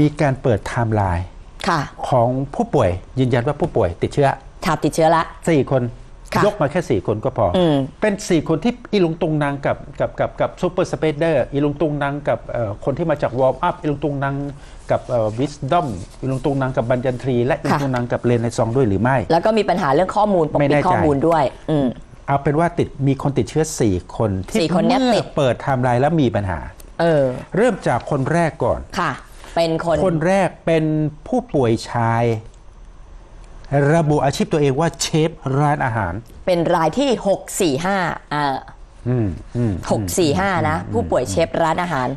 มีการเปิดไทม์ไลน์ค่ะ ของผู้ป่วยยืนยันว่าผู้ป่วยติดเชื้อถาบติดเชื้อละ สี่คนค่ะยกมาแค่สี่คนก็พออม เป็นสี่คนที่อีลุงตุงนางกับกับกับกับซูเปอร์สเปเดอร์อีลุงตุงนางกับเอ่อคนที่มาจากวอร์มอัพอีลุงตุงนางกับวิสดอมอีลุงตุงนางกับบัญญันทรี และอีลุงตุงนางกับเลนในซองด้วยหรือไม่ แล้วก็มีปัญหาเรื่องข้อมูลปกไม่ปิแน่ดใจ ข้อมูลด้วย อืม เอาเป็นว่าติดมีคนติดเชื้อ4คนที่สี่คนเนี้ยเมื่ติอดเปิดไทม์ไลน์แล้วมีปัญหา เออ เริ่มจากคนแรกก่อน ค่ะ เป็นคนคนแรกเป็นผู้ป่วยชาย ระบุอาชีพตัวเองว่าเชฟร้านอาหาร เป็นรายที่ 645อ่าอืมอืม645นะ ผู้ป่วยเชฟร้านอาหาร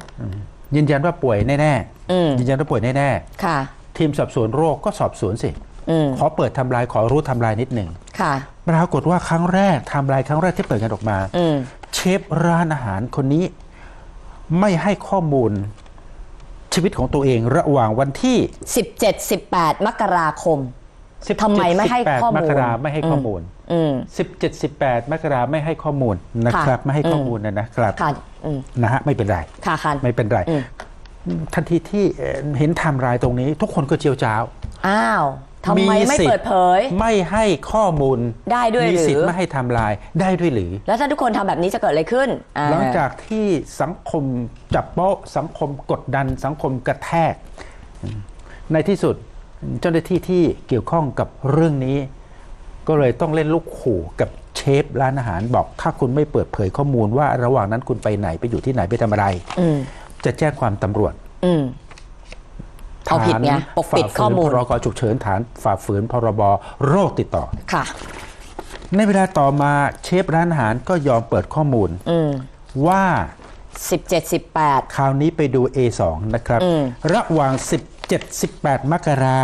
ยืนยันว่าป่วยแน่อืมๆยืนยันว่าป่วยแน่ค่ะๆทีมสอบสวนโรคก็สอบสวนสิอืมขอเปิดทำลายขอรู้ทำลายนิดหนึ่งค่ะปรากฏว่าครั้งแรกทำลายครั้งแรกที่เปิดกันออกมาอืมเชฟร้านอาหารคนนี้ ไม่ให้ข้อมูล ชีวิตของตัวเองระหว่างวันที่ 17 18 มกราคม17ทำไมไม่ให้18ข้อมูลมกราไม่ให้ข้อมูลอืม17 18 มกราไม่ให้ข้อมูลนะครับค่ะไม่ให้ข้ออืมมูลนะนะครับค่ะอืมนะฮะไม่เป็นไรค่ะคันไม่เป็นไรอืมทันทีที่เอ่อเห็นไทม์ไลน์ตรงนี้ ทุกคนก็เจียวจ้าวอ้าว ทำไมไม่สิทธิ์เปิดเผย ไม่ให้ข้อมูลได้ด้วยมีหรือสิทธิ์ไม่ให้ไทม์ไลน์ได้ด้วยหรือ แล้วถ้าทุกคนทำแบบนี้จะเกิดอะไรขึ้นอ่หลังจากที่สังคมจับโป๊ะสังคมกดดันสังคมกระแทก ในที่สุดเจ้าหน้าที่ที่เกี่ยวข้องกับเรื่องนี้ ก็เลยต้องเล่นลูกขู่กับเชฟร้านอาหารบอกถ้าคุณไม่เปิดเผยข้อมูลว่าระหว่างนั้นคุณไปไหนไปอยู่ที่ไหนไปทำอะไรอืมจะแจ้งความตำรวจอืม เอาผิดไงปกปิดข้อมูลฝ่าฝืนพรกฉุกเฉินฐานฝ่าฝืนพรบโรคติดต่อค่ะ ในเวลาต่อมาเชฟร้านอาหารก็ยอมเปิดข้อมูลอืมว่า 17 18 คราวนี้ไปดู A2 นะครับอืมระหว่าง 17-18 มกรา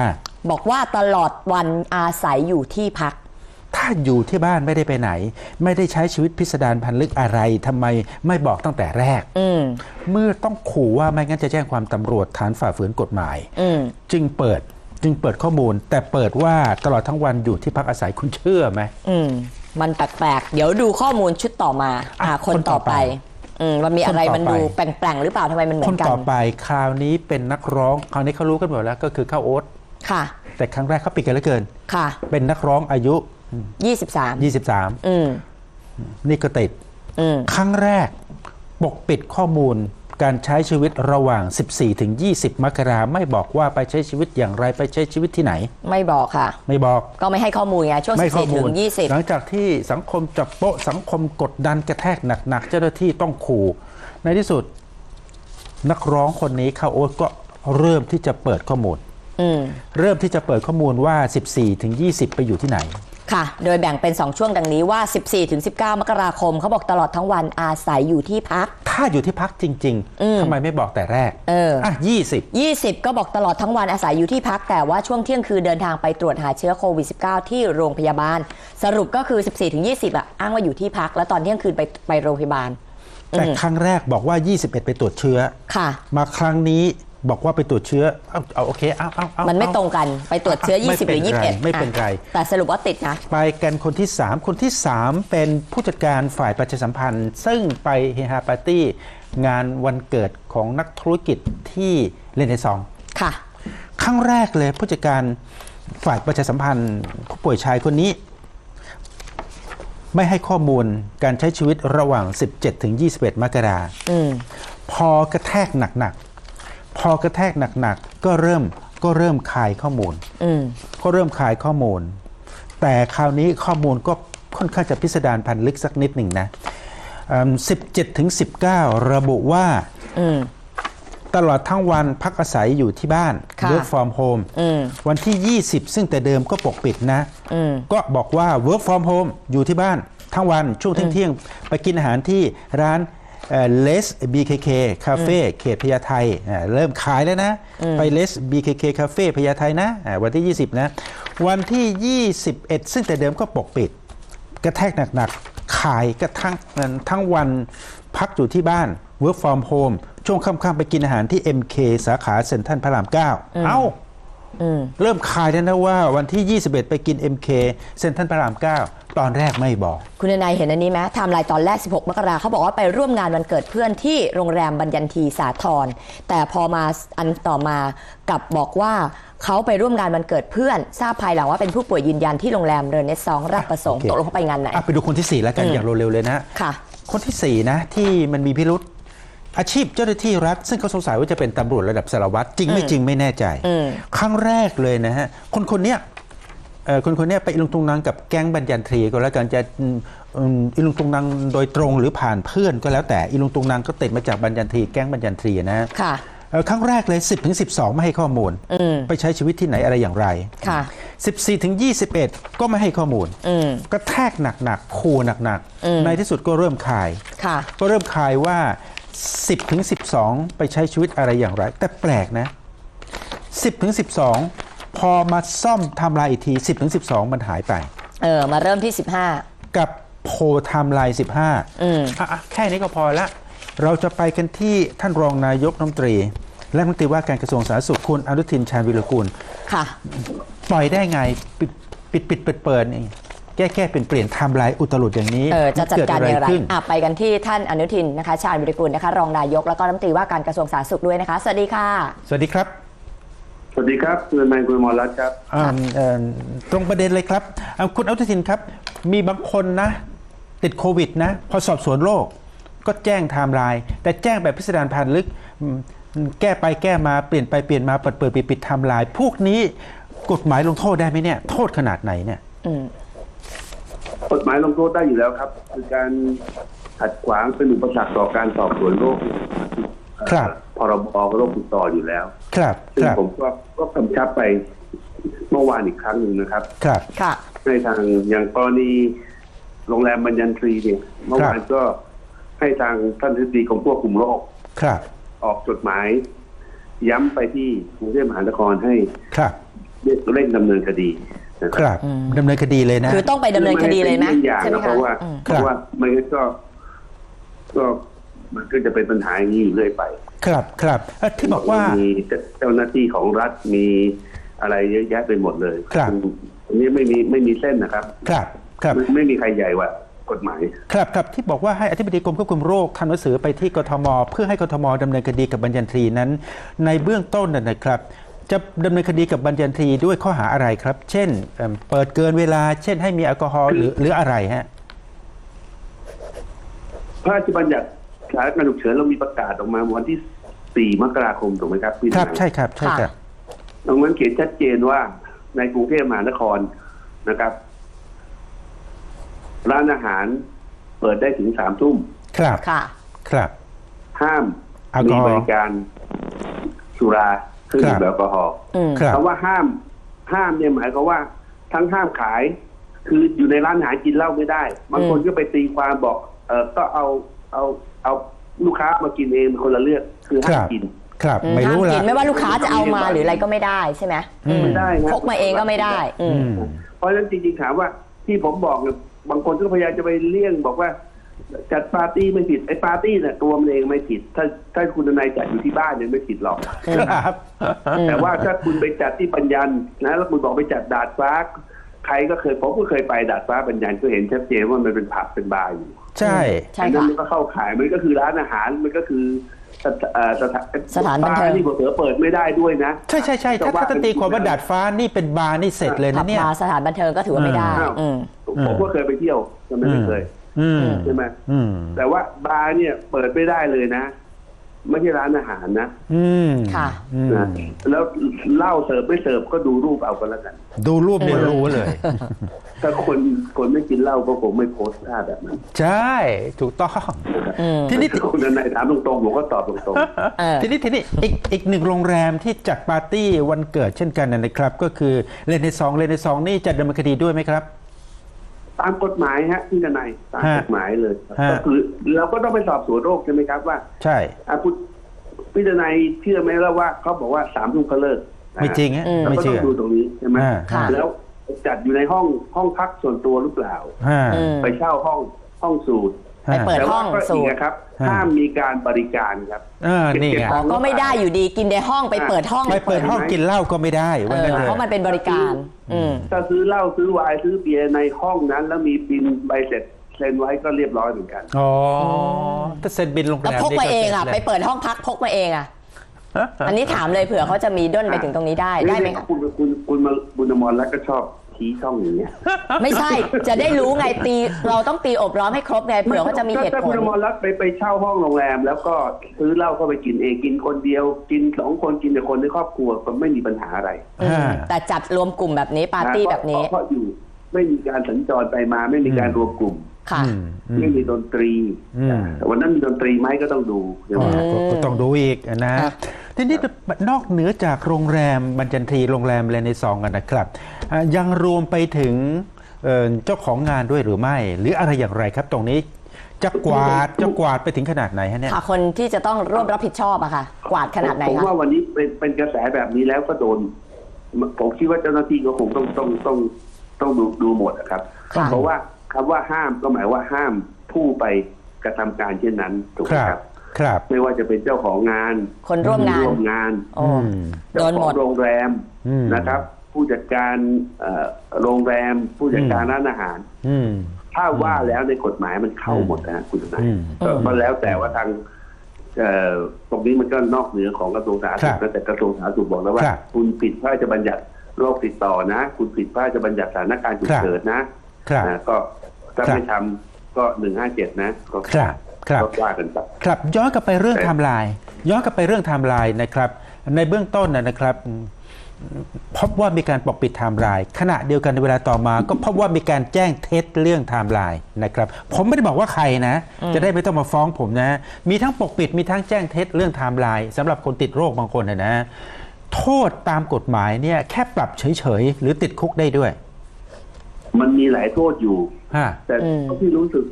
บอกว่าตลอดวันอาศัยอยู่ที่พัก ถ้าอยู่ที่บ้านไม่ได้ไปไหน ไม่ได้ใช้ชีวิตพิสดารพันลึกอะไรทำไมไม่บอกตั้งแต่แรกอืมเมื่อต้องขู่ว่าไม่งั้นจะแจ้งความตำรวจฐานฝ่าฝืนกฎหมายอืมจึงเปิดจึงเปิดข้อมูล แต่เปิดว่าตลอดทั้งวันอยู่ที่พักอาศัยคุณเชื่อไหมอืมมันแปลกๆเดี๋ยวดูข้อมูลชุดต่อมาอ่าอะคนคนต่ต่ออไปไปอืมมันมีอะไรคนต่อมันดูไปแปลงๆหรือเปล่าทำไมมันเหมืคอนนกัต่นอไปคราวนี้เป็นนักร้องคราวนี้เขารู้กันหมดแล้วก็คือข้าวโอ๊ตค่ะ แต่ครั้งแรกเขาปิดกันเหลือเกินค่ะ เป็นนักร้องอายุ 23 23อืมนี่ก็ติดอืมครั้งแรกปกปิดข้อมูลการใช้ชีวิตระหว่าง 14 ถึง 20 มกราไม่บอกว่าไปใช้ชีวิตอย่างไรไปใช้ชีวิตที่ไหน ไม่บอกค่ะ ไม่บอกก็ไม่ให้ข้อมูลไงช่วงไม่ข้อ14มูถึลง20 หลังจากที่สังคมจับโป๊ะสังคมกดดันกระแทกหนัก ๆ เจ้าหน้าที่ต้องขู่ ในที่สุดนักร้องคนนี้ข้าวโอ๊ตก็เริ่มที่จะเปิดข้อมูลอืมเริ่มที่จะเปิดข้อมูลว่า 14 ถึง 20 ไปอยู่ที่ไหน ค่ะ โดยแบ่งเป็น 2 ช่วงดังนี้ว่า 14ถึง19 มกราคมเขาบอกตลอดทั้งวันอาศัยอยู่ที่พัก ถ้าอยู่ที่พักจริง อืม ๆทำไมไม่บอกแต่แรกเออ อ่อะ20 20 ก็บอกตลอดทั้งวันอาศัยอยู่ที่พัก แต่ว่าช่วงเที่ยงคืนเดินทางไปตรวจหาเชื้อโควิด -19 ที่โรงพยาบาล สรุปก็คือ 14ถึง20 อะ อ้างว่าอยู่ที่พัก แล้วตอนเที่ยงคืนไปไปโรงพยาบาล แต่ครั้งแรกบอกว่า 21 ไปตรวจเชื้อ ค่ะ มาครั้งนี้ บอกว่าไปตรวจเชื้อเอาเอาโอเคเอาเอาเอามันไม่เอาตรงกันไปตรวจเชื้อไม่20 หรือเป็นไร21ไม่เป็นไรอะแต่สรุปว่าติดนะ ไปกันคนที่ 3 คนที่ 3 เป็นผู้จัดการฝ่ายประชาสัมพันธ์ ซึ่งไปเฮฮาปาร์ตี้งานวันเกิดของนักธุรกิจที่เลนเนซองค่ะครั้งแรกเลยผู้จัดการฝ่ายประชาสัมพันธ์ผู้ป่วยชายคนนี้ ไม่ให้ข้อมูลการใช้ชีวิตระหว่าง 17 ถึง 21 มกราอืมพอกระแทกหนักๆ พอกระแทกหนักๆก็เริ่มก็เริ่มคายข้อมูลอืมก็เริ่มคายข้อมูล แต่คราวนี้ข้อมูลก็ค่อนข้างจะพิสดารพันลึกสักนิดหนึ่งนะเอิ่ม17ถึง19 ระบุว่าอืมตลอดทั้งวันพักอาศัยอยู่ที่บ้านค่ะ work from home อืมวันที่ 20 ซึ่งแต่เดิมก็ปกปิดนะอืมก็บอกว่า work from home อยู่ที่บ้านทั้งวันช่วงเที่ยงๆไปกินอาหารที่ร้าน เลส BKK คาเฟ่เขตพญาไทอ่าเริ่มขายแล้วนะ ไปเลส BKK คาเฟ่พญาไทนะอ่าวันที่ 20 นะ วันที่ 21 ซึ่งแต่เดิมก็ปกปิด กระแทกหนักๆ ขายกระทั่งทั้งวันพักอยู่ที่บ้าน work from home ช่วงค่ำๆไปกินอาหารที่ MK สาขาเซ็นทรัลพระราม 9 เอ้าอืมเริ่มขายแล้วนะว่าวันที่ 21 ไปกิน MK เซ็นทรัลพระราม 9 ตอนแรกไม่บอก คุณนายเห็นอันนี้ไหมไทม์ไลน์ตอนแรก 16 มกราเขาบอกว่าไปร่วมงานวันเกิดเพื่อนที่โรงแรมบัญญันทีสาทรแต่พอมาอันต่อมากลับบอกว่าเขาไปร่วมงานวันเกิดเพื่อน ทราบภายหลังว่าเป็นผู้ป่วยยืนยันที่โรงแรมเรเนซองราชประสงค์โอเค ตกลงเขาไปงานไหน อะไปดูคนที่สี่แล้วกันอืม อย่างเร็วๆเลยนะ ค่ะ คนที่สี่นะที่มันมีพิรุษอาชีพเจ้าหน้าที่รัฐ ซึ่งเขาสงสัยว่าจะเป็นตำรวจระดับสารวัตรจริงไม่จริงไม่แน่ใจ อืม ครั้งแรกเลยนะฮะ คนคนเนี้ยเอ่อ คนคนเนี้ยไปอิลุงตุงนังกับแก๊งบัญญันทรีก็แล้วกันจะอืมอืมอิลุงตุงนังโดยตรงหรือผ่านเพื่อนก็แล้วแต่อิลุงตุงนังก็ติดมาจากบัญญันทรีแก๊งบัญญันทรีนะฮะค่ะเอ่อครั้งแรกเลย 10ถึง12 ไม่ให้ข้อมูลอืมไปใช้ชีวิตที่ไหนอะไรอย่างไรค่ะ14ถึง21 ก็ไม่ให้ข้อมูลอืมก็แทกหนักๆขู่หนักอืมๆในที่สุดก็เริ่มคายค่ะก็เริ่มคายว่า 10ถึง12 ไปใช้ชีวิตอะไรอย่างไร แต่แปลกนะ 10ถึง12 พอมาซ่อมไทำลายอีกที 10ถึง12 มันหายไป เออ มาเริ่มที่กับโพลไทม์ไลน์15อืมอะอะแค่นี้ก็พอละ เราจะไปกันที่ท่านรองนายกรัฐมนตรี และรัฐมนตรีว่าการกระทรวงสาธารณสุขคุณอนุทินชาญวิรกูล15ค่ะ ปล่อยได้ไงปิดปิดปิดเปิดเปิดนี่แก้แก้เปลี่ยนเปลี่ยนไทม์ไลน์อุตลุดอย่างนี้เออจะจัดการอย่างไรขึ้นอะไปกันที่ท่านอนุทินนะคะ ชาญวิริกุลนะคะ รองนายกแล้วก็รัฐมนตรีว่าการกระทรวงสาธารณสุขด้วยนะคะ สวัสดีค่ะ สวัสดีครับ สวัสดีครับคุณนายคุณหมอรัตน์ครับอ่าเอ่อตรงประเด็นเลยครับอ่าคุณอนุทินครับ มีบางคนนะ ติดโควิดนะ พอสอบสวนโรคก็แจ้งไทม์ไลน์แต่แจ้งแบบพิสดารพันลึกอืมแก้ไปแก้มาเปลี่ยนไปเปลี่ยนมาเปิดเปิดปิดปิดไทม์ไลน์พวกนี้กฎหมายลงโทษได้ไหมเนี่ย โทษขนาดไหนเนี่ยอืมกฎหมายลงโทษได้อยู่แล้วครับ คือการขัดขวางเป็นอุปสรรคต่อการสอบสวนโรคครับ พรบโรคติดต่ออยู่แล้ว ครับซึ่คงรับผมก็ก็กำชับไปเมื่อวานอีกครั้งหนึ่งนะครับ ครับ ค่ะ ในทางอย่างกรณีโรงแรมบรรยันทรีเนี่ยเมื่อวานก็ให้ทางท่านทิบดีกรมควบคุมโรคครับ ออกจดหมาย ย้ำไปที่กรุงเทพมหานครให้ครับเร่งดำเนินคดีนะคครับรับดำเนินคดีเลยนะคือต้องไปดำเนินคดีเลยไหมเป็นอย่างใช่ไหมนะเพคะราะว่าอืมเพราะว่าไม่งั้นก็ก็มันก็จะเป็นปัญหาอย่างนี้อยู่เรื่อยไป ครับครับเอ่อที่บอกว่ามีเจ้าหน้าที่ของรัฐมีอะไรเยอะแยะไปหมดเลยครับอันนี้ไม่มีไม่มีเส้นนะครับ ครับครับไม่ไม่มีใครใหญ่กว่ากฎหมายครับครับที่บอกว่าให้อธิบดีกรมควบคุมโรคทำหนังสือไปที่กทม เพื่อให้กทมดำเนินคดีกับบัญญันทรีนั้น ในเบื้องต้นนะนะครับ จะดำเนินคดีกับบัญญันทรีด้วยข้อหาอะไรครับ เช่นเอิ่มเปิดเกินเวลา เช่น ให้มีแอลกอฮอล์หรือหรืออะไรฮะพระราชบัญญัติสถานการณ์ฉุกเฉินเรามีประกาศออกมาวันที่ 4 มกราคมถูกไหมครับพี่ครับทนายใช่ครับ ใช่ครับตรงนั้นเขียนชัดเจนว่าในกรุงเทพมหานครนะครับ ร้านอาหารเปิดได้ถึงสามทุ่ม ครับ ค่ะ ครับ ห้ามแอลกมีอฮอล์บริการสุราเครื่องดื่มครับแอลกอฮอล์อืมครับคำว่าห้าม ห้ามเนี่ยหมายความว่า ทั้งห้ามขาย คืออยู่ในร้านอาหารกินเหล้าไม่ได้ บางคนอืมก็ไปตีความบอก เออก็เอาเอาเอาลูกค้ามากินเองเป็นคนละเรื่อง คือคห้ามรับกิน ครับอืมไม่ห้ามรู้กิละนไม่ว่าลูกค้าจะเอามาหรืออะไรก็ไม่ได้ใช่ไหมอืม ไม่ได้นะ พกมาเองก็ไม่ได้ อือืมมเพราะฉะนั้นจริงๆถามว่าที่ผมบอกเนี่ยบางคนก็พยายามจะไปเลี่ยงบอกว่า จัดปาร์ตี้ไม่ผิดไอ้ปาร์ตี้เนี่ยตัวมันเองไม่ผิด ถ้าถ้าคุณนายจัดอยู่ที่บ้านเนี่ยไม่ผิดหรอก ครับ แต่ว่าถ้าคุณไปจัดที่ปัญญันนะแล้วคุณบอกไปจัดดาดฟ้า ใครก็เคยผมก็เคยไปดาดฟ้าปัญญันก็เห็นชัดเจนว่ามันเป็นผับเป็นบาร์อยู่ใช่ ใช่อันนั้ค่ะ นมันก็เข้าขายมันก็คือร้านอาหารมันก็คือ สถเอ่อสถานสถานบันเทิงบร์ที่เผื่อๆเปิดไม่ได้ด้วยนะ ใช่ใช่ใช่ถ้าถ้าตีความว่าดาดฟ้านี่เป็นบาร์นี่เสร็จเลยผันะบเนี่ย บาร์สถานบันเทิงก็ถือว่าไม่ได้อ้าว อืม ผมก็เคยไปเที่ยวทำไมไม่เคยอืมใช่ไหมอืมแต่ว่าบาร์เนี่ยเปิดไม่ได้เลยนะ ไม่ใช่ร้านอาหารนะอืมค่ะ อืมนะแล้วเหล้าเสิร์ฟไม่เสิร์ฟก็ดูรูปเอากันแล้วกัน ดูรูปเนี่ยรู้เลย ถ้าคนคนไม่กินเหล้าก็คงไม่โพสต์ท่าแบบนั้นใช่ ถูกต้องอืมทีนี้ คุณนายถามตรงๆผมก็ตอบตรงเออทีนี้ทีนี้อีกอีกหนึ่งโรงแรมที่จัดปาร์ตี้วันเกิดเช่นกันนะครับ ก็คือเลนในซองเลนในซองนี่จะดำเนินคดีด้วยไหมครับๆตามกฎหมายฮะที่นายตามฮะกฎหมายเลยฮะ ก็คือเราก็ต้องไปสอบสวนโรคใช่ไหมครับว่าใช่ อะคุณพี่นายเชื่อไหมแล้วว่าเขาบอกว่าสามทุ่มเขาเลิกนะฮะไม่จริงฮะอืมเราไม่ก็ต้อเชื่งอดูตรงนี้ใช่ไหมอ่า ค่ะ แล้ว จัดอยู่ในห้องห้องพักส่วนตัวหรือเปล่า อ่าอืม ไปเช่าห้องห้องสูตรไปเปิด แต่ห้ว่าองก็สูอีกตรนะครับฮะห้ามมีการบริการครับ เออนี่ไงอ๋อก็ไม่ได้อยู่ดีกินในห้องไปเปิดห้องไปเปิดห้องกินเหล้าก็ไม่ได้เอว่าองั้นเลยเพราะมันเป็นบริการ อืม ถ้าซื้อเหล้าซื้อไวน์ซื้อเบียร์ในห้องนั้น แล้วมีบินใบเสร็จเซ็นไว้ก็เรียบร้อยเหมือนกัน อ๋อถ้าเซ็นบินโรงแรแล้วมพกมาเองอะนี่ไปเปิดห้องพักพกมาเองอะ อันนี้ถามเลยเผื่อเขาจะมีด้นไปถึงตรงนี้ได้ได้ไหมคะ คุณคุณคุณมาบุญอ มรรัตน์ก็ชอบชี้ช่องอย่างเงี้ยไม่ใช่ จะได้รู้ไงตี เราต้องตีอบร้อมให้ครบไงเผื่อเขาจะมีเหตุถ้าผคุณลอมรรัตน์ไปไปเช่าห้องโรงแรม แล้วก็ซื้อเหล้าเข้าไปกินเองกินคนเดียว กินสองคนกินแต่คนในครอบครัวก็ไม่มีปัญหาอะไรอืมแต่จัดรวมกลุ่มแบบนี้ปาร์ตี้แบบนี้ เพราะอยู่ไม่มีการสัญจรไปมาไม่มีการรวมกลุ่ม ค่ะอืมอืมไม่มีดนตรีอืมแต่วันนั้นมีดนตรีไหมก็ต้องดูใช่ไหมอ่าก็ก็ต้องดูอีกนะอะทีนี้นอกเหนือจากโรงแรมบรรจันทรีโรงแรมเลนในซองกันนะครับอะยังรวมไปถึงเอ่อเจ้าของงานด้วยหรือไม่ หรืออะไรอย่างไรครับตรงนี้จะกวาดจะกวาดไปถึงขนาดไหนฮะเนี่ยค่ะคนที่จะต้องร่วมรับผิดชอบอะค่ะ กวาดขนาดไหนผมคะว่าวันนี้เป็นเป็นกระแสแบบนี้แล้วก็โดนผมคิดว่าเจ้าหน้าที่ก็คงต้องต้องต้องต้องดูดูหมดนะครับค่ะเพราะว่า คำว่าห้ามก็หมายว่าห้ามผู้ไปกระทำการเช่นนั้นถูกไหคมรับครับ ครับ ไม่ว่าจะเป็นเจ้าของงาน คนร่วมงานร่วมงานโอ้อืมโดนหมดเจ้าของโรงแรมอืมนะครับ ผู้จัดการเอ่อโรงแรม ผู้จัดการร้านอาหารอืมถ้าว่าแล้วในกฎหมายมันเข้าหมดนะคุณทนายอืมก็ก็แล้วแต่ว่าทางเอ่อตรงนี้มันก็นอกเหนือของกระทรวงสาธารณสุขครับนะแต่กระทรวงสาธารณสุขบอกแล้วว่าครับคุณผิดพระราชบัญญัติโรคติดต่อนะ คุณผิดพระราชบัญญัติสถานการณ์ฉุกเฉินนะครับนะก็ ถ้าครับไม่ทำก็หนึ่งห้าเจ็ดนะก็ครับครับก็ว่ากันไปครับย้อนกลับไปเรื่องแต่ไทม์ไลน์ย้อนกลับไปเรื่องไทม์ไลน์นะครับ ในเบื้องต้นนะนะครับอืมพบว่ามีการปกปิดไทม์ไลน์ขณะเดียวกันในเวลาต่อมา ก็พบว่ามีการแจ้งเท็จเรื่องไทม์ไลน์นะครับ ผมไม่ได้บอกว่าใครนะ จะได้ไม่ต้องมาฟ้องผมนะ มีทั้งปกปิดมีทั้งแจ้งเท็จเรื่องไทม์ไลน์สำหรับคนติดโรคบางคนนะนะโทษตามกฎหมายเนี่ยแค่ปรับเฉยๆ หรือติดคุกได้ด้วย มันมีหลายโทษอยู่ ฮะ แต่อืม เท่าที่รู้สึก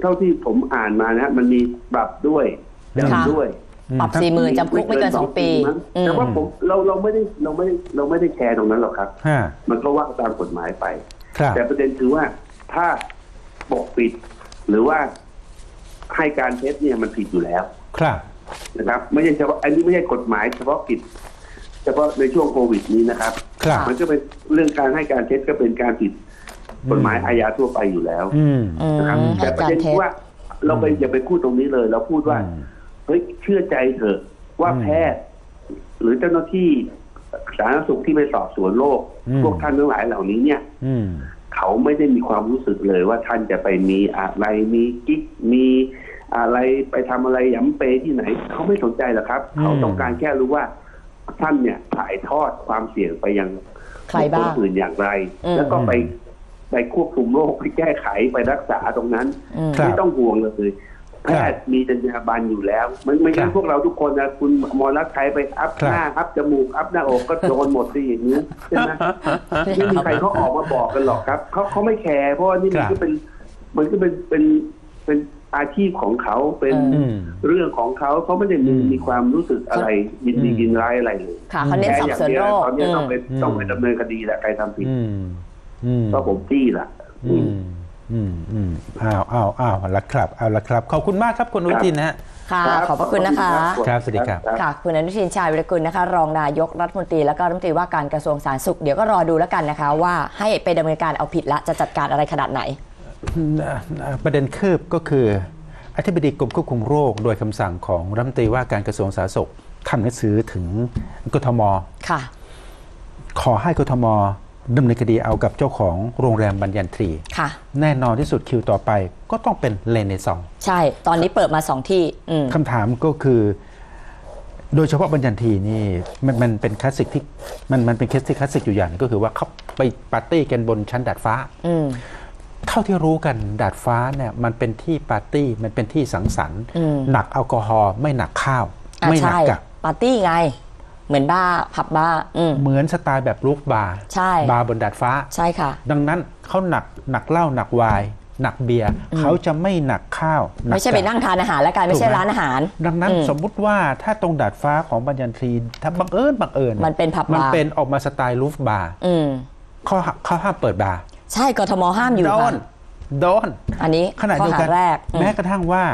เท่าที่ผมอ่านมานะมันมีปรับด้วยค่ะจำด้วย ปรับสี่หมื่นจำคุกไม่เกินสองปีมั้งอืมแต่ว่าผมเราเราไม่ได้เราไม่ได้เราไม่ได้แชร์ตรงนั้นหรอกครับฮะมันก็ว่าตามกฎหมายไป ครับ แต่ประเด็นคือว่าถ้าปกปิด หรือว่าให้การเท็จเนี่ยมันผิดอยู่แล้วครับ นะครับ ไม่ใช่เฉพาะอันนี้ไม่ใช่กฎหมาย เฉพาะกิจเฉพาะในช่วงโควิดนี้นะครับ ครับ มันก็เป็นเรื่องการให้การเท็จก็เป็นการผิด กฎหมายอืมอาญาทั่วไปอยู่แล้วอืมอืมนะครับให้แต่ประการเด็นเท็คืจอว่า เราไปอย่าไปพูดตรงนี้เลย เราพูดว่าอืมเฮ้ยเชื่อใจเถอะว่าอืมแพทย์หรือเจ้าหน้าที่สาธารณสุขที่ไปสอบสวนโรคอืมพวกท่านทั้งหลายเหล่านี้เนี่ยอืมเขาไม่ได้มีความรู้สึกเลยว่าท่านจะไปมีอะไรมีกิ๊กมีอะไรไปทำอะไรหยำเปที่ไหน เขาไม่สนใจหรอกครับอืมเขาต้องการแค่รู้ว่าท่านเนี่ยถ่ายทอดความเสี่ยงไปยังใครบ้างนอื่นอย่างไรอืมแล้วก็ไป ไปควบคุมโรคไปแก้ไขไปรักษาตรงนั้นอืมครับไม่ต้องห่วงเลยแพทย์มีจรรยาบรรณอยู่แล้ว มันไม่ครังั้บนพวกเราทุกคนนะคุณหมอรักใครไปอัพครับหน้าอัพจมูกอัพหน้าอกก็โดนหมดสิอย่างนี้ใช่ไหม ไม่มีใครเขาออกมาบอกกันหรอกครับเขาเขาไม่แคร์เพราะว่านี่มันครับ ก็เป็นมันก็เป็นเป็นเป็นอาชีพของเขาเป็นอืม เรื่องของเขาเขาไม่ได้มีอืมมีความรู้สึกอะไรยินดีอืม ยินร้ายอะไรเลยค่ะเขาเน้นสอบสวนโรคตอนนี้ต้องไปอืมต้องไปดำเนินคดีแหละใครทำผิด อืมอืม ก็ผมจี้ล่ะอืมอืมอืมอ้าวอ้าวอ้าวเอาละครับเอาละครับ ขอบคุณมากครับคุณอนุทินนะฮะค่ะ ขอบพระคุณนะคะ ครับสวัสดีครับ ค่ะ คุณอนุทินชาญวิรกุลนะคะ รองนายกรัฐมนตรีและก็รัฐมนตรีว่าการกระทรวงสาธารณสุข เดี๋ยวก็รอดูแล้วกันนะคะ ว่าให้ไปดำเนินการเอาผิดละจะจัดการอะไรขนาดไหน ประเด็นคืบก็คือ อธิบดีกรมควบคุมโรค โดยคำสั่งของรัฐมนตรีว่าการกระทรวงสาธารณสุขทำหนังสือถึงกทม ค่ะ ขอให้กทม ดำเนินคดีเอากับเจ้าของโรงแรมบัญญันทรี ค่ะ แน่นอนที่สุดคิวต่อไปก็ต้องเป็นเลนในซองใช่ตอนนี้เปิดมาสองที่อืมคำถามก็คือ โดยเฉพาะบัญญันทีนี่มันมันเป็นคลาสสิกที่มันมันเป็นเคสที่คลาสสิกอยู่อย่างหนึ่งก็คือว่าเขาไปปาร์ตี้กันบนชั้นดาดฟ้า อืม เท่าที่รู้กันดาดฟ้าเนี่ยมันเป็นที่ปาร์ตี้มันเป็นที่สังสรรค์ อืม หนักแอลกอฮอล์ไม่หนักข้าว อะไม่หนักใช่กับ ปาร์ตี้ไง เหมือนบ้าร์ผับบาร์อืม เหมือนสไตล์แบบลูกบาร์ใช่ บาร์บนดาดฟ้า ใช่ค่ะ ดังนั้นเขาหนักหนักเหล้าหนักไวน์หนักเบียร์เขาจะไม่หนักข้าวหนักไม่ใช่ไปกับนั่งทานอาหารแล้วกันไม่ใช่ถูกไหมร้านอาหาร ดังนั้นอืมสมมุติว่าถ้าตรงดาดฟ้าของบัญญันทรีถ้าบังเอิญบังเอิญมันเป็นผับบาร์มันเป็นออกมาสไตล์ลูฟบาร์อืม เขาเขาห้ามเปิดบาร์ใช่กทมห้ามอยู่โดค่ะนโดน อันนี้ขณะข้อเดียวหากันแรกอืมแม้กระทั่งว่า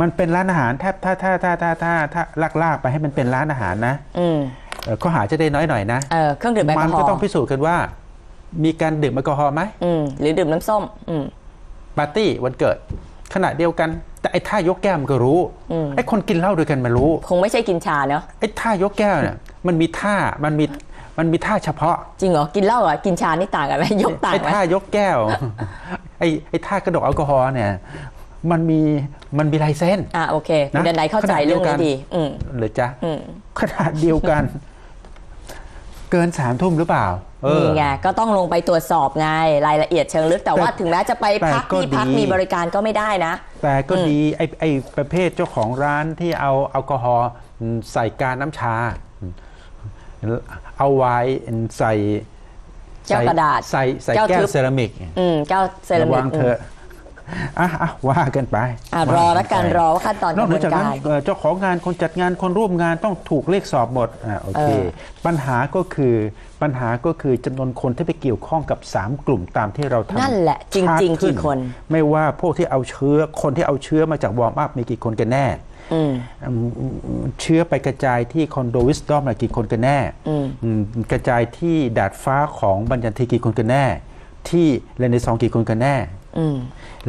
มันเป็นร้านอาหารแทบถ้าถ้าถ้าถ้าถ้าถ้าลากลากๆไปให้มันเป็นร้านอาหารนะอืมเอ่อข้อหาจะได้น้อยหน่อยนะเออเครื่องดื่มแอลกมัอฮอก็ล์ต้องพิสูจน์กันว่า มีการดื่มแอลกอฮอล์ไหมอืมหรือดื่มน้ำส้มอืม ปาร์ตี้วันเกิด ขณะเดียวกัน แต่ไอ้ท่ายกแก้วมันก็รู้อืม ไอ้คนกินเหล้าด้วยกันมันรู้ คงไม่ใช่กินชาเนาะไอ้ท่ายกแก้วเนี่ยมันมีท่ามันมีมันมีท่าเฉพาะ จริงเหรอกินเหล้าเหรอกินชานี่ต่างกันไหมยกต่างไอ้ไหมท่ายกแก้ว ไอ้ไอ้ท่ากระดกแอลกอฮอล์เนี่ย มันมีมันมีลายเส้นอะโอเคคุณนะเดนไนเข้าใจขณะเดีเรื่ยอวงกันี้นดีอืมหรือจ๊ะอืมขนาดเดียวกัน เกินสามทุ่มหรือเปล่าเออนี่ไงก็ต้องลงไปตรวจสอบไงรายละเอียดเชิงลึกแต่ว่าแต่ถึงแม้จะไปพักแต่ก็ที่พักดีมีบริการก็ไม่ได้นะ แต่ก็ดีไอ้ไอ้ประเภทเจ้าของร้านที่เอาแอลกอฮอล์ใส่การน้ำชา เอาไว้ใส่แก้วกระดาษใส่ใส่แก้วแก้ทึวบเซรามิกอืมแก้วเซราระมิวักงเถอะ อะอะว่ากันไปอะรอแล้วกันรอว่าขั้นตอนนกอกระเหบนืวอนจากกานั้นร เอ่อเจ้าของงานคนจัดงานคนร่วมงานต้องถูกเรียกสอบหมดอ่าโอเค เออ ปัญหาก็คือปัญหาก็คือจำนวนคนที่ไปเกี่ยวข้องกับ 3 กลุ่มตามที่เราทำนั่นแหละจริงๆชาร์ตขึ้กี่คน ไม่ว่าพวกที่เอาเชื้อคนที่เอาเชื้อมาจากวอร์มอัพมีกี่คนกันแน่ อืม อืมเชื้อไปกระจายที่คอนโดวิสตอมกี่คนกันแน่อืมอืมกระจายที่ดาดฟ้าของบัญญัติกี่คนกันแน่ ที่เรเนซองกี่คนกันแน่อืม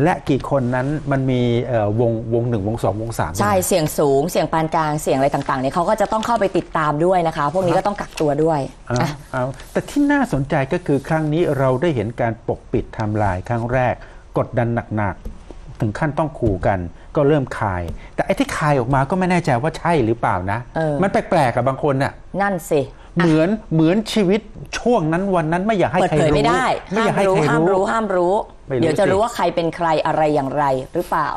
และกี่คนนั้นมันมีเอ่อวงวงหนึ่งวงสองวงสามใช่เสี่ยงสูงเสี่ยงปานกลางเสี่ยงอะไรต่างๆเนี่ยเขาก็จะต้องเข้าไปติดตามด้วยนะคะ พวกนี้ก็ต้องกักตัวด้วยเอาอะเอาแต่ที่น่าสนใจก็คือครั้งนี้เราได้เห็นการปกปิดไทม์ไลน์ครั้งแรก กดดันหนักๆถึงขั้นต้องขู่กัน ก็เริ่มคาย แต่ไอ้ที่คายออกมาก็ไม่แน่ใจว่าใช่หรือเปล่านะเออมันแปลกๆกับบางคนน่ะนั่นสิเหมือนเหมือนชีวิตช่วงนั้นวันนั้นไม่อยากให้เปิดใครเผยรู้ไม่ได้ไม่ห้าอยากมให้รู้ใครห้ามรู้รู้ห้ามรู้ไม่รู้ เดี๋ยวจะรู้ว่าใครเป็นใครอะไรอย่างไรหรือเปล่า